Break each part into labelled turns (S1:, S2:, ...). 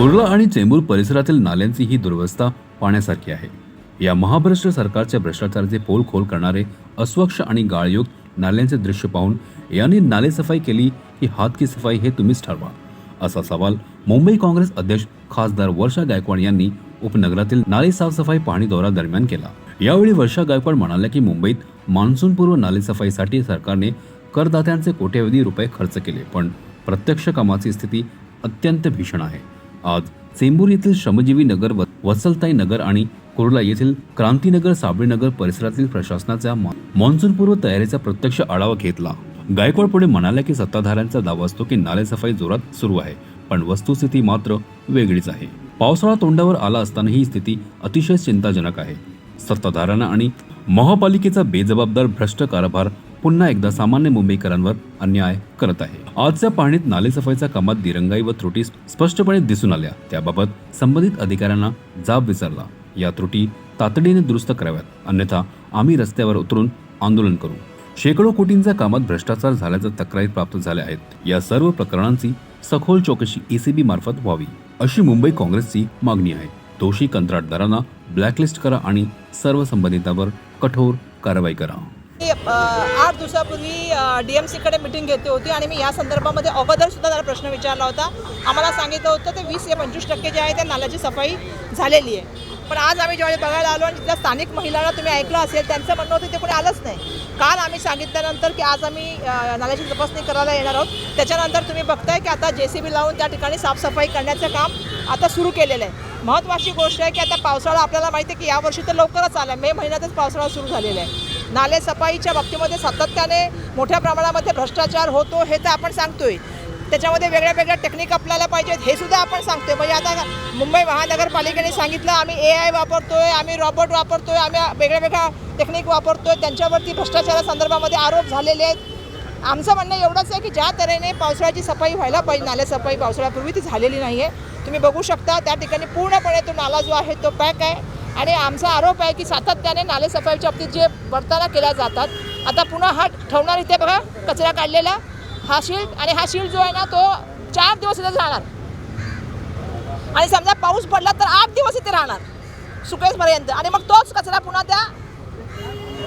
S1: कुर्ला आणि चेंबूर परिसरातील नाल्यांची ही दुर्वस्था पाहण्यासारखी आहे. या महाभ्रष्ट सरकारच्या भ्रष्टाचाराचे पोल खोल करणारे अस्वच्छ आणि गाळयुक्त नाल्यांचे दृश्य पाहून यांनी नाले सफाई केली की हात की सफाई हे तुम्हीच ठरवा असा सवाल मुंबई काँग्रेस अध्यक्ष खासदार वर्षा गायकवाड यांनी उपनगरातील नाले साफसफाई पाहणी दौरा दरम्यान केला. यावेळी वर्षा गायकवाड म्हणाल्या की मुंबईत मान्सूनपूर्व नाले सफाईसाठी सरकारने करदात्यांचे कोट्यवधी रुपये खर्च केले पण प्रत्यक्ष कामाची स्थिती अत्यंत भीषण आहे. आज चेंबूर येथील श्रमजीवी नगर व- वत्सलताई नगर आणि कुर्ला येथील क्रांतीनगर साबळीनगर परिसरातील प्रशासनाच्या मान्सूनपूर्व तयारीचा प्रत्यक्ष आढावा घेतला. गायकवाड पुढे म्हणाल्या की सत्ताधाऱ्यांचा दावा असतो की नाले सफाई जोरात सुरू आहे पण वस्तुस्थिती मात्र वेगळीच आहे. पावसाळा तोंडावर आला असताना ही स्थिती अतिशय चिंताजनक आहे. सत्ताधाऱ्यांना आणि महापालिकेचा बेजबाबदार भ्रष्ट कारभार पुन्हा एकदा सामान्य मुंबईकरांवर अन्याय करत आहे. आजच्या पाहणीत नालेसफाईच्या कामात दिरंगाई व त्रुटी स्पष्टपणे दिसून आल्या. त्याबाबत संबंधित अधिकाऱ्यांना जाब विचारला. या त्रुटी तातडीने दुरुस्त कराव्यात. अन्यथा आम्ही रस्त्यावर उतरून आंदोलन करू. शेकडो कोटींच्या कामात भ्रष्टाचार झाल्याच्या तक्रारी प्राप्त झाल्या आहेत. या सर्व प्रकरणांची सखोल चौकशी एसीबी मार्फत व्हावी. अशी मुंबई काँग्रेसची मागणी आहे. दोषी कंत्राटदारांना ब्लॅकलिस्ट करा आणि सर्व संबंधितांवर कठोर कारवाई करा.
S2: मी, आठ दिवसापूर्वी डी एम सीकडे मिटिंग घेतली होती आणि मी या संदर्भामध्ये अगोदरसुद्धा त्याला प्रश्न विचारला होता. आम्हाला सांगितलं होतं ते वीस ते पंचवीस टक्के जे आहे त्या नाल्याची सफाई झालेली आहे. पण आज आम्ही जेव्हा बघायला आलो आणि तिथल्या स्थानिक महिलांना तुम्ही ऐकलं असेल त्यांचं म्हणणं होतं ते कोणी आलंच नाही. काल आम्ही सांगितल्यानंतर की आज आम्ही नाल्याची तपासणी करायला येणार आहोत. त्याच्यानंतर तुम्ही बघताय की आता जे सी बी लावून त्या ठिकाणी साफसफाई करण्याचं काम आता सुरू केलेलं आहे. महत्त्वाची गोष्ट आहे की आता पावसाळा आपल्याला माहिती आहे की यावर्षी तर लवकरच आला मे महिन्यातच पावसाळा सुरू झालेला आहे. नाले सफाईच्या बाबतीमध्ये सातत्याने मोठ्या प्रमाणामध्ये भ्रष्टाचार होतो हे तर आपण सांगतोय. त्याच्यामध्ये वेगळ्या वेगळ्या टेक्निक आपल्याला पाहिजेत हे सुद्धा आपण सांगतोय. म्हणजे आता मुंबई महानगरपालिकेने सांगितलं आम्ही ए आय वापरतोय आम्ही रॉबोट वापरतोय आम्ही वेगळ्या वेगळ्या टेक्निक वापरतोय. त्यांच्यावरती भ्रष्टाचारासंदर्भामध्ये आरोप झालेले आहेत. आमचं म्हणणं एवढंच आहे की ज्या तऱ्हेने पावसाळ्याची सफाई व्हायला पाहिजे नाल्या सफाई पावसाळ्यापूर्वी ती झालेली नाही आहे तुम्ही बघू शकता त्या ठिकाणी पूर्णपणे तो नाला जो आहे तो पॅक आहे. आणि आमचा आरोप आहे की सातत्याने नाले सफाईच्या बाबतीत जे वर्तना केल्या जातात आता पुन्हा हा ठेवणार इथे बघा कचरा काढलेला. हा शिल्ड आणि हा शिल्ड जो आहे ना तो चार दिवस इथे राहणार. आणि समजा पाऊस पडला तर आठ दिवस इथे राहणार सुकेसपर्यंत. आणि मग तोच कचरा पुन्हा त्या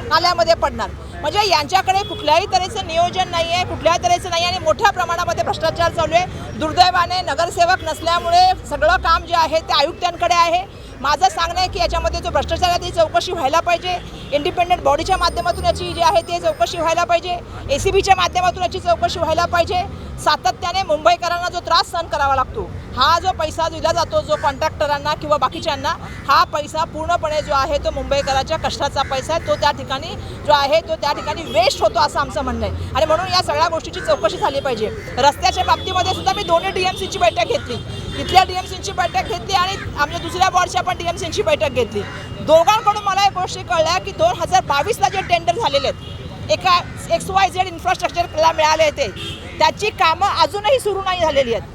S2: नाल्यामध्ये पडणार. म्हणजे यांच्याकडे कुठल्याही तऱ्हेचं नियोजन नाही आहे कुठल्याही तऱ्हेचं नाही आणि मोठ्या प्रमाणामध्ये भ्रष्टाचार चालू आहे. दुर्दैवाने नगरसेवक नसल्यामुळे सगळं काम जे आहे ते आयुक्तांकडे आहे. माझं सांगणं आहे की याच्यामध्ये जो भ्रष्टाचार आहे ती चौकशी व्हायला पाहिजे. इंडिपेंडंट बॉडीच्या माध्यमातून याची जी आहे ती चौकशी व्हायला पाहिजे. ए सी बीच्या माध्यमातून याची चौकशी व्हायला पाहिजे. सातत्याने मुंबईकरांना जो त्रास सहन करावा लागतो हा जो पैसा दिला जातो जो कॉन्ट्रॅक्टरांना किंवा बाकीच्यांना हा पैसा पूर्णपणे जो आहे तो मुंबईकरांच्या कष्टाचा पैसा आहे. तो त्या ठिकाणी जो आहे तो त्या ठिकाणी वेस्ट होतो असं आमचं म्हणणं आहे. आणि म्हणून या सगळ्या गोष्टीची चौकशी झाली पाहिजे. रस्त्याच्या बाबतीमध्ये सुद्धा मी दोन्ही डी एम सीची बैठक घेतली. तिथल्या डी एम सीची बैठक घेतली आणि आमच्या दुसऱ्या वॉर्डच्या पण डी एम सीची बैठक घेतली. दोघांकडून मला एक गोष्टी कळल्या की दोन हजार बावीसला जे टेंडर झालेले आहेत एका एक्स वाय झेड इन्फ्रास्ट्रक्चरला मिळाले ते. त्याची कामं अजूनही सुरू नाही झालेली आहेत.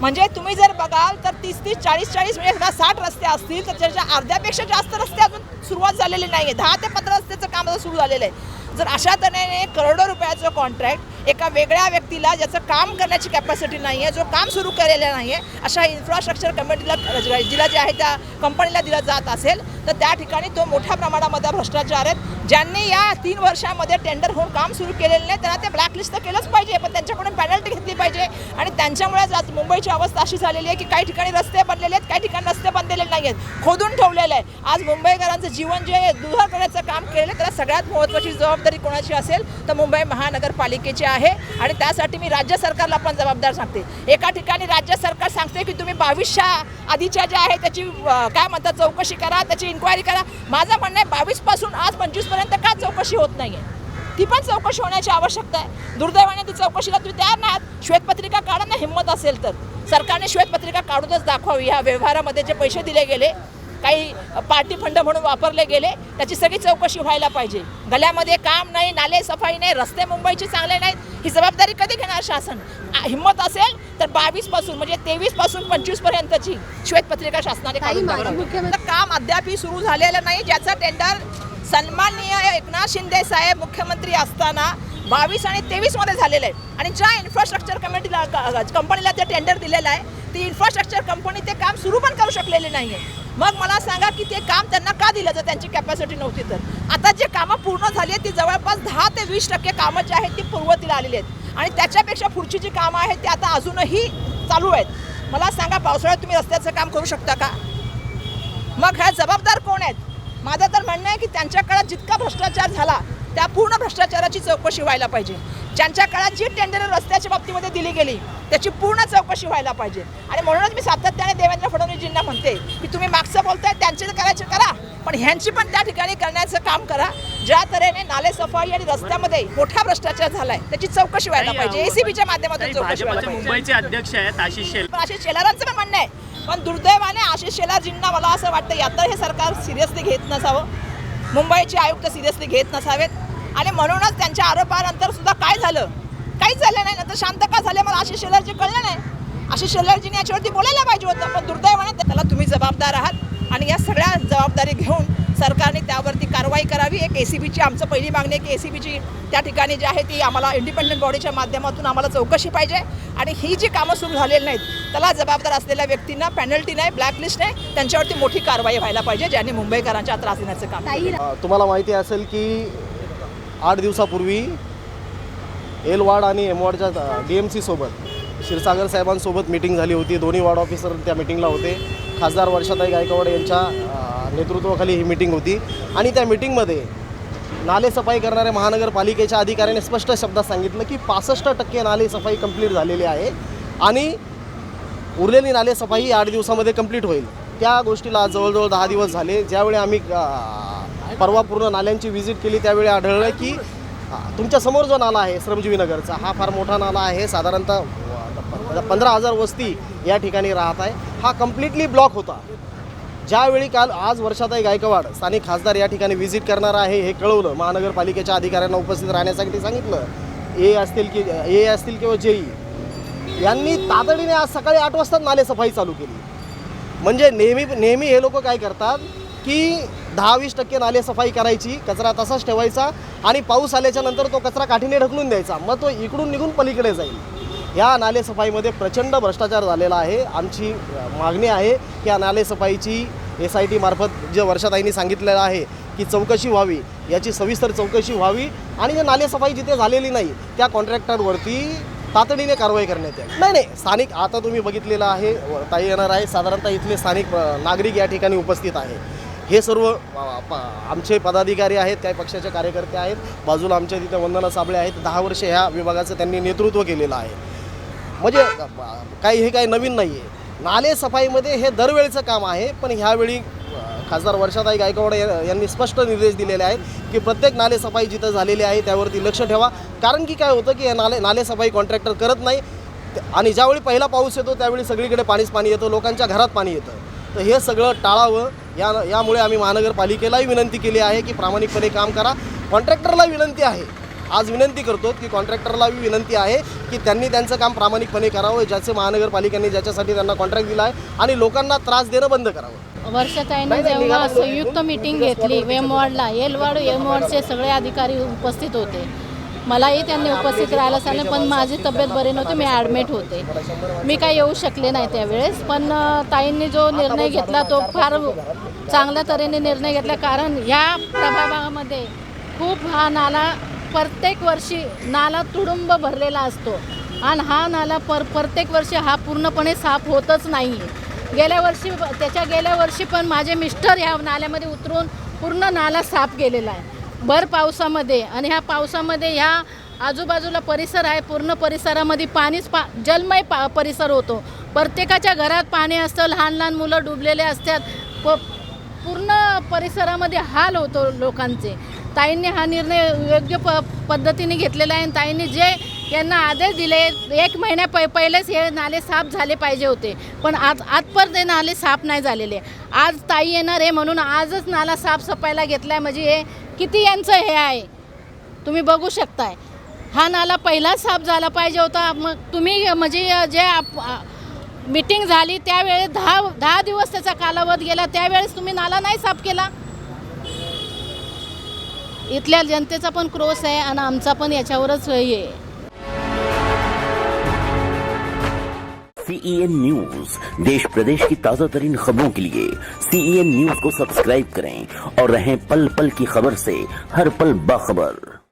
S2: म्हणजे तुम्ही जर बघाल तर तीस तीस चाळीस चाळीस म्हणजे समजा साठ रस्ते असतील तर त्याच्या अर्ध्यापेक्षा जास्त रस्ते अजून सुरुवात झालेली नाही आहे दहा ते पंधरा रस्त्याचं काम आता सुरू झालेलं आहे. जर अशा तऱ्हेने करोडो रुपयाचं कॉन्ट्रॅक्ट एका वेगळ्या व्यक्तीला ज्याचं काम करण्याची कॅपॅसिटी नाही आहे जो काम सुरू केलेलं नाही आहे अशा इन्फ्रास्ट्रक्चर कमिटीला जिला जे आहे त्या कंपनीला दिला जात असेल तर त्या ठिकाणी तो मोठ्या प्रमाणामध्ये भ्रष्टाचार आहेत. ज्यांनी या तीन वर्षामध्ये टेंडर होऊन काम सुरू केलेलं नाही त्यांना ते ब्लॅकलिस्ट तर केलंच पाहिजे पण त्यांच्याकडून पॅनल्टी घेतली पाहिजे. आणि त्यांच्यामुळेच आज मुंबईची अवस्था अशी झालेली आहे की काही ठिकाणी रस्ते बनलेले आहेत काही ठिकाणी रस्ते बनलेले नाही आहेत खोदून ठेवलेलं आहे. आज मुंबईकरांचं जीवन जे आहे दुधार करण्याचं काम केलेलं आहे त्याला सगळ्यात महत्त्वाची जबाबदारी कोणाची असेल तर मुंबई महानगरपालिकेची आहे. आणि त्यासाठी मी राज्य सरकारला पण जबाबदार सांगते. एका ठिकाणी राज्य सरकार सांगते की तुम्ही बावीसच्या आधीच्या ज्या आहे त्याची काय म्हणतात चौकशी करा त्याची इन्क्वायरी करा. माझं म्हणणं आहे बावीसपासून आज पंचवीसपर्यंत का चौकशी होत नाही आहे ती पण चौकशी होण्याची आवश्यकता आहे. दुर्दैवाने ती चौकशीला तुम्ही तयार नाहीत आहात? श्वेतपत्रिका काढा ना हिंमत असेल तर. सरकारने श्वेतपत्रिका काढूनच दाखवावी. ह्या व्यवहारामध्ये जे पैसे दिले गेले काही पार्टी फंड म्हणून वापरले गेले त्याची सगळी चौकशी व्हायला पाहिजे. गल्यामध्ये काम नाही नाले सफाई नाही रस्ते मुंबईचे चांगले नाहीत ही जबाबदारी कधी घेणार शासन? हिंमत असेल तर बावीसपासून म्हणजे तेवीसपासून पंचवीस पर्यंतची श्वेतपत्रिका शासनाने काढून काम अद्यापही सुरू झालेलं नाही ज्याचं टेंडर सन्माननीय एकनाथ शिंदे साहेब मुख्यमंत्री असताना बावीस आणि तेवीसमध्ये झालेलं आहे. आणि ज्या इन्फ्रास्ट्रक्चर कमिटीला कंपनीला ते टेंडर दिलेलं आहे ती इन्फ्रास्ट्रक्चर कंपनी ते काम सुरू पण करू शकलेली नाही आहे मग मला सांगा की ते काम त्यांना का दिलं जर त्यांची कॅपॅसिटी नव्हती तर. आता जे कामं पूर्ण झाली आहेत ती जवळपास दहा ते वीस टक्के कामं जी आहेत ती पूर्वतीला आलेली आहेत. आणि त्याच्यापेक्षा पुढची जी कामं आहेत ती आता अजूनही चालू आहेत. मला सांगा पावसाळ्यात तुम्ही रस्त्याचं काम करू शकता का? मग ह्या जबाबदार कोण आहेत? माझं तर म्हणणं आहे की त्यांच्याकडे जितका भ्रष्टाचार झाला त्या पूर्ण भ्रष्टाचाराची चौकशी व्हायला पाहिजे. ज्यांच्या काळात जी टेंडर रस्त्याच्या बाबतीमध्ये दिली गेली त्याची पूर्ण चौकशी व्हायला पाहिजे. आणि म्हणूनच मी सातत्याने देवेंद्र फडणवीसजींना म्हणते की तुम्ही मागचं बोलताय त्यांचे तर करायचे करा. पण ह्यांची पण त्या ठिकाणी करण्याचं काम करा. ज्या तऱ्हेने नाले सफाई आणि रस्त्यामध्ये मोठा भ्रष्टाचार झालाय त्याची चौकशी व्हायला पाहिजे. एसीबीच्या माध्यमातून चौकशी व्हायला
S3: भाजपचे
S2: पाहिजे.
S3: मुंबईचे अध्यक्ष आहेत आशिष
S2: आशिष शेलारांचं पण म्हणणं आहे. पण दुर्दैवाने आशिष शेलारजींना मला असं वाटतं यात हे सरकार सिरियसली घेत नसावं. मुंबईचे आयुक्त सिरियसली घेत नसावेत. आणि म्हणूनच त्यांच्या आरोपानंतर सुद्धा काय झालं? काहीच झालं नाही. नंतर शांत का झाले? मला आशिष शेलारजी कळलं नाही. आशिष शेलारजीने याच्यावरती बोलायला पाहिजे होतं. पण दुर्दैवाने त्याला तुम्ही जबाबदार आहात. आणि या सगळ्या जबाबदारी घेऊन सरकारने त्यावरती कारवाई करावी. एक ए सी बीची आमचं पहिली मागणी आहे की ए सी बीची त्या ठिकाणी जी आहे ती आम्हाला इंडिपेंडंट बॉडीच्या माध्यमातून आम्हाला चौकशी पाहिजे. आणि ही जी कामं सुरू झालेली नाहीत त्याला जबाबदार असलेल्या व्यक्तींना पेनल्टी नाही ब्लॅकलिस्ट नाही त्यांच्यावरती मोठी कारवाई व्हायला पाहिजे ज्यांनी मुंबईकरांच्या त्रास देण्याचं काम
S4: तुम्हाला माहिती असेल की आठ दिवसापूर्वी एल वार्ड आणि एम वार्डच्या डी एम सीसोबत क्षीरसागर साहेबांसोबत मीटिंग झाली होती. दोन्ही वार्ड ऑफिसर त्या मिटिंगला होते. खासदार वर्षाताई गायकवाड यांच्या नेतृत्वाखाली ही मिटिंग होती. आणि त्या मिटिंगमध्ये नाले सफाई करणाऱ्या महानगरपालिकेच्या अधिकाऱ्याने स्पष्ट शब्दात सांगितलं की पासष्ट टक्के नाले सफाई कंप्लीट झालेली आहे. आणि उरलेली नाले सफाई ही आठ दिवसामध्ये कंप्लीट होईल. त्या गोष्टीला जवळजवळ दहा दिवस झाले. ज्यावेळी आम्ही परवा पूर्ण नाल्यांची व्हिजिट केली त्यावेळी आढळलं की तुमच्यासमोर जो नाला आहे श्रमजीवी नगरचा हा फार मोठा नाला आहे. साधारणतः पंधरा हजार वस्ती या ठिकाणी राहत आहे. हा कम्प्लिटली ब्लॉक होता. ज्यावेळी काल आज वर्षाताई गायकवाड स्थानिक खासदार या ठिकाणी व्हिजिट करणार आहे हे कळवलं. महानगरपालिकेच्या अधिकाऱ्यांना उपस्थित राहण्यासाठी सांगितलं. ए असतील की ए असतील किंवा जेई यांनी तातडीने आज सकाळी आठ वाजता नाले सफाई चालू केली. म्हणजे नेहमी नेहमी हे लोक काय करतात की दहा वीस टक्के नाले सफाई करायची कचरा तसाच ठेवायचा आणि पाऊस आल्याच्यानंतर तो कचरा काठीने ढकलून द्यायचा. मग तो इकडून निघून पलीकडे जाईल. या नालेसफाईमध्ये प्रचंड भ्रष्टाचार झालेला आहे. आमची मागणी आहे की या नालेसफाईची एस आय टी मार्फत जे वर्षाताईंनी सांगितलेलं आहे की चौकशी व्हावी याची सविस्तर चौकशी व्हावी आणि जे नालेसफाई जिथे झालेली नाही त्या कॉन्ट्रॅक्टरवरती तातडीने कारवाई करण्यात येईल नाही नाही स्थानिक आता तुम्ही बघितलेलं आहे व- ताई येणार आहे साधारणतः इथले स्थानिक नागरिक या ठिकाणी उपस्थित आहे. हे सर्व प- आमचे पदाधिकारी आहेत काही पक्षाचे कार्यकर्ते आहेत बाजूला आमच्या तिथे वंदना साबळे आहेत दहा वर्ष ह्या विभागाचं त्यांनी नेतृत्व केलेलं आहे. म्हणजे काही हे काही नवीन नाही आहे नाले सफाईमध्ये हे दरवेळचं काम आहे पण ह्यावेळी खासदार वर्षाताई गायकवाड या- यांनी स्पष्ट निर्देश दिलेले आहेत की प्रत्येक नाले सफाई जिथं झालेली आहे त्यावरती लक्ष ठेवा. कारण की काय होतं की हे नाले नाले सफाई कॉन्ट्रॅक्टर करत नाही. आणि ज्यावेळी पहिला पाऊस येतो त्यावेळी सगळीकडे पाणीच पाणी येतं लोकांच्या घरात पाणी येतं. तर हे सगळं टाळावं. या यामुळे आम्ही महानगरपालिकेलाही विनंती केली आहे की प्रामाणिकपणे काम करा. कॉन्ट्रॅक्टरला विनंती आहे आज विनंती करतो की कॉन्ट्रॅक्टरला विनंती आहे की त्यांनी त्यांचं काम प्रामाणिकपणे करावं ज्याचे महानगरपालिकेने ज्याच्यासाठी त्यांना कॉन्ट्रॅक्ट दिला आहे आणि लोकांना त्रास देणं बंद करावं.
S5: वर्षाताईने जेव्हा. संयुक्त मीटिंग घेतली वेमवॉर्डला एलवाड एमवॉर्डचे सगळे अधिकारी उपस्थित होते. मलाही त्यांनी उपस्थित राहायला सांगितलं पण माझी तब्येत बरी नव्हती मी ॲडमिट होते. मी काही येऊ शकले नाही त्यावेळेस पण ताईंनी जो निर्णय घेतला तो फार चांगल्या तऱ्हेने निर्णय घेतला कारण ह्या प्रभागामध्ये खूप हा नाला प्रत्येक वर्षी नाला तुडुंब भरलेला असतो. आणि हा नाला पर प्रत्येक वर्षी हा पूर्णपणे साफ होतच नाही. आहे गेल्या वर्षी त्याच्या गेल्या वर्षी पण माझे मिस्टर ह्या नाल्यामध्ये उतरून पूर्ण नाला साफ केलेला आहे. भर पावसामध्ये आणि ह्या पावसामध्ये ह्या आजूबाजूला परिसर आहे. पूर्ण परिसरामध्ये पाणीच पा जलमय पा परिसर होतो. प्रत्येकाच्या घरात पाणी असतं. लहान लहान मुलं डुबलेले असतात. प पूर्ण परिसरामध्ये हाल होतो लोकांचे. ताईंनी हा निर्णय योग्य प पद्धतीने घेतलेला आहे आणि ताईंनी जे यांना आदेश दिले एक महिन्या पै पहिलेच हे नाले साफ झाले पाहिजे होते. पण आज आजपर ते नाले साफ नाही झालेले. आज ताई येणार आहे म्हणून आजच नाला साफसफाईला घेतला आहे म्हणजे हे किती यांचं हे आहे? तुम्ही बघू शकताय. हा नाला पहिलाच साफ झाला पाहिजे होता. मग तुम्ही म्हणजे जे आप मीटिंग झाली त्यावेळेस दहा दहा दिवस त्याचा कालावध गेला. त्यावेळेस तुम्ही नाला नाही साफ केला? इथल्या जनतेचा पण क्रोस आहे आणि आमचा याच्यावरच हे
S3: सीईएन न्यूज़ देश प्रदेश की ताज़ा तरीन खबरों के लिए सीईएन न्यूज़ को सब्सक्राइब करें और रहें पल पल की खबर से हर पल बाखबर।